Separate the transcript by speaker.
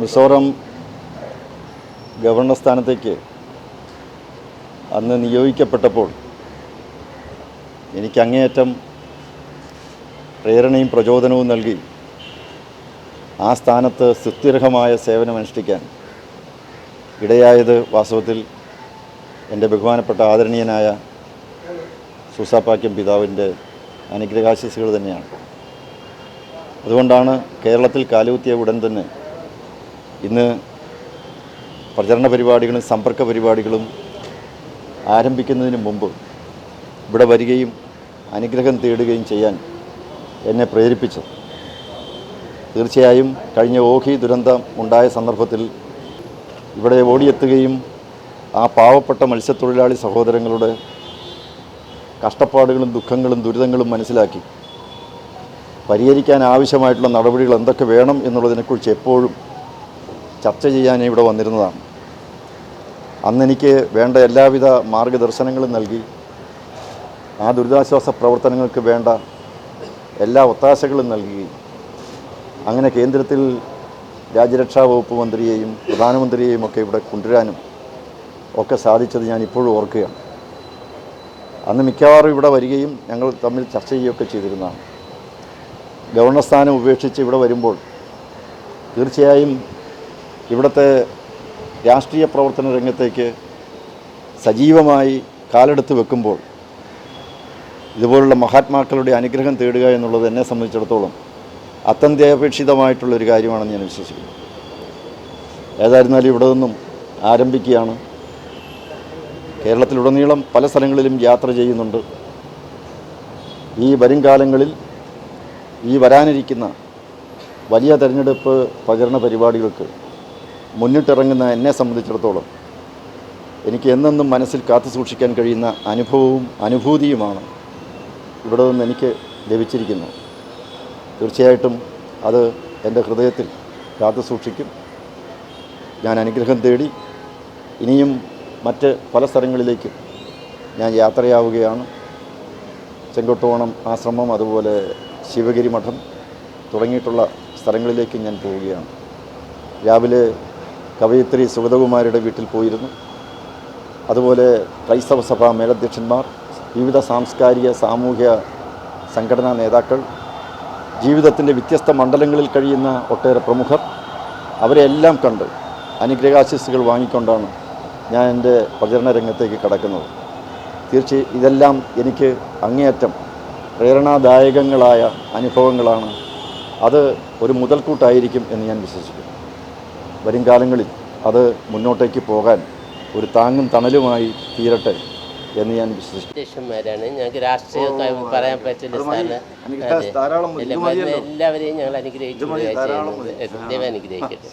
Speaker 1: Mizoram governor സ്ഥാനത്തേക്ക് അന്ന് നിയോഗിക്കപ്പെട്ടപ്പോൾ എനിക്ക് അങ്ങേയറ്റം പ്രേരണയും പ്രചോദനവും നൽകി ആ സ്ഥാനത്ത് സുത്യർഹമായ സേവനമനുഷ്ഠിക്കാൻ ഇടയായത് വാസ്തവത്തിൽ എന്റെ ബഹുമാനപ്പെട്ട ആദരണീയനായ സുസാപ്പാക്യം പിതാവിന്റെ അനുഗ്രഹാശിസുകൾ തന്നെയാണ്. അതുകൊണ്ടാണ് കേരളത്തിൽ കാലുകുത്തിയ ഉടൻ തന്നെ ഇന്ന് പ്രചരണ പരിപാടികളും സമ്പർക്ക പരിപാടികളും ആരംഭിക്കുന്നതിന് മുമ്പ് ഇവിടെ വരികയും അനുഗ്രഹം തേടുകയും ചെയ്യാൻ എന്നെ പ്രേരിപ്പിച്ചു തീർച്ചയായും കഴിഞ്ഞ ഓഖി ദുരന്തം ഉണ്ടായ സന്ദർഭത്തിൽ ഇവിടെ ഓടിയെത്തുകയും ആ പാവപ്പെട്ട മത്സ്യത്തൊഴിലാളി സഹോദരങ്ങളുടെ കഷ്ടപ്പാടുകളും ദുഃഖങ്ങളും ദുരിതങ്ങളും മനസ്സിലാക്കി. പരിഹരിക്കാൻ ആവശ്യമായിട്ടുള്ള നടപടികൾ എന്തൊക്കെ വേണം എന്നുള്ളതിനെക്കുറിച്ച് എപ്പോഴും ചർച്ച ചെയ്യാൻ ഇവിടെ വന്നിരുന്നതാണ്. അന്ന് എനിക്ക് വേണ്ട എല്ലാവിധ മാർഗദർശനങ്ങളും നൽകി. ആ ദുരിതാശ്വാസ പ്രവർത്തനങ്ങൾക്ക് വേണ്ട എല്ലാ ഒത്താശകളും നൽകുകയും അങ്ങനെ കേന്ദ്രത്തിൽ രാജ്യരക്ഷാ വകുപ്പ് മന്ത്രിയെയും പ്രധാനമന്ത്രിയെയും ഒക്കെ ഇവിടെ കൊണ്ടുവരാനും ഒക്കെ സാധിച്ചത് ഞാൻ ഇപ്പോഴും ഓർക്കുകയാണ്. അന്ന് മിക്കവാറും ഇവിടെ വരികയും ഞങ്ങൾ തമ്മിൽ ചർച്ച ചെയ്യുകയൊക്കെ ചെയ്തിരുന്നതാണ്. ഗവർണർ സ്ഥാനം ഉപേക്ഷിച്ച് ഇവിടെ വരുമ്പോൾ തീർച്ചയായും ഇവിടുത്തെ രാഷ്ട്രീയ പ്രവർത്തന രംഗത്തേക്ക് സജീവമായി കാലെടുത്ത് വെക്കുമ്പോൾ ഇതുപോലുള്ള മഹാത്മാക്കളുടെ അനുഗ്രഹം തേടുക എന്നുള്ളത് എന്നെ സംബന്ധിച്ചിടത്തോളം അത്യന്താപേക്ഷിതമായിട്ടുള്ളൊരു കാര്യമാണെന്ന് ഞാൻ വിശ്വസിക്കുന്നു. ഏതായിരുന്നാലും ഇവിടെ നിന്നും ആരംഭിക്കുകയാണ്. കേരളത്തിലുടനീളം പല സ്ഥലങ്ങളിലും യാത്ര ചെയ്യുന്നുണ്ട്. ഈ വരും കാലങ്ങളിൽ ഈ വരാനിരിക്കുന്ന വലിയ തെരഞ്ഞെടുപ്പ് പ്രചരണ പരിപാടികൾക്ക് മുന്നിട്ടിറങ്ങുന്ന എന്നെ സംബന്ധിച്ചിടത്തോളം എനിക്ക് എന്നെന്നും മനസ്സിൽ കാത്തു സൂക്ഷിക്കാൻ കഴിയുന്ന അനുഭവവും അനുഭൂതിയുമാണ് ഇവിടെ നിന്ന് എനിക്ക് ലഭിച്ചിരിക്കുന്നത് തീർച്ചയായിട്ടും അത് എന്റെ ഹൃദയത്തിൽ കാത്തു സൂക്ഷിക്കും. ഞാൻ അനുഗ്രഹം തേടി ഇനിയും മറ്റ് പല സ്ഥലങ്ങളിലേക്കും ഞാൻ യാത്രയാവുകയാണ്. ചെങ്കോട്ടോണം ആശ്രമം അതുപോലെ ശിവഗിരി മഠം തുടങ്ങിയിട്ടുള്ള സ്ഥലങ്ങളിലേക്ക് ഞാൻ പോവുകയാണ്. രാവിലെ കവയിത്രി സുഗതകുമാരിയുടെ വീട്ടിൽ പോയിരുന്നു. അതുപോലെ ക്രൈസ്തവ സഭാ മേലധ്യക്ഷന്മാർ വിവിധ സാംസ്കാരിക സാമൂഹ്യ സംഘടനാ നേതാക്കൾ ജീവിതത്തിന്റെ വ്യത്യസ്ത മണ്ഡലങ്ങളിൽ കഴിയുന്ന ഒട്ടേറെ പ്രമുഖർ അവരെല്ലാം കണ്ട് അനുഗ്രഹാശിസ്സുകൾ വാങ്ങിക്കൊണ്ടാണ് ഞാൻ എന്റെ പ്രചരണ രംഗത്തേക്ക് കടക്കുന്നത്. തീർച്ചയായും ഇതെല്ലാം എനിക്ക് അങ്ങേയറ്റം പ്രേരണാദായകങ്ങളായ അനുഭവങ്ങളാണ്. അത് ഒരു മുതൽക്കൂട്ടായിരിക്കും എന്ന് ഞാൻ വിശ്വസിക്കുന്നു. വരും കാലങ്ങളിൽ അത് മുന്നോട്ടേക്ക് പോകാൻ ഒരു താങ്ങും തണലുമായി തീരട്ടെ എന്ന് ഞാൻ വിശ്വസിക്കുന്നു.
Speaker 2: അധ്യക്ഷന്മാരാണ് ഞങ്ങൾക്ക് രാഷ്ട്രീയ പറയാൻ പറ്റില്ല എല്ലാവരെയും ഞങ്ങൾ
Speaker 1: അനുഗ്രഹിക്കുന്നു.
Speaker 2: ദൈവം അനുഗ്രഹിക്കട്ടെ.